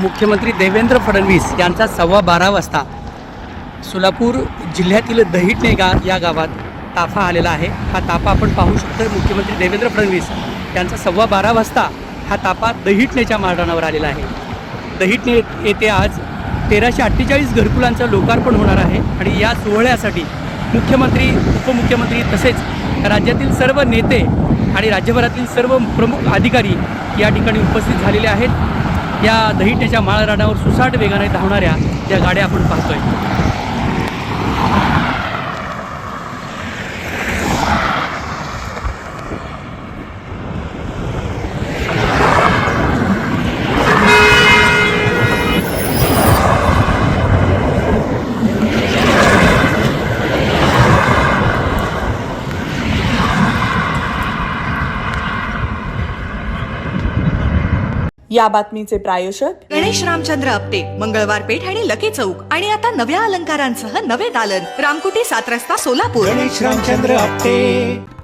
मुख्यमंत्री देवेंद्र फडणवीस यांचा सव्वा बारा वाजता सोलापूर जिल्ह्यातील दहिटणे गा या गावात ताफा आलेला आहे. हा ताफा आपण पाहू शकतो मुख्यमंत्री देवेंद्र फडणवीस यांचा सव्वा बारा वाजता हा ताफा दहिटणेच्या मारडाणावर आलेला आहे. दहिटणे येथे आज तेराशे अठ्ठेचाळीस घरकुलांचं लोकार्पण होणार आहे आणि या सोहळ्यासाठी मुख्यमंत्री उपमुख्यमंत्री तसेच राज्यातील सर्व नेते आणि राज्यभरातील सर्व प्रमुख अधिकारी या ठिकाणी उपस्थित झालेले आहेत. या दहिटेच्या माळरानावर सुसाट वेगाने धावणाऱ्या त्या गाड्या आपण पाहतोय. या बातमीचे प्रायोजक गणेश रामचंद्र आपटे मंगळवार पेठ आणि लकी चौक. आणि आता नव्या अलंकारांसह नवे दालन. रामकुटी सात रस्ता सोलापूर. गणेश रामचंद्र आपटे.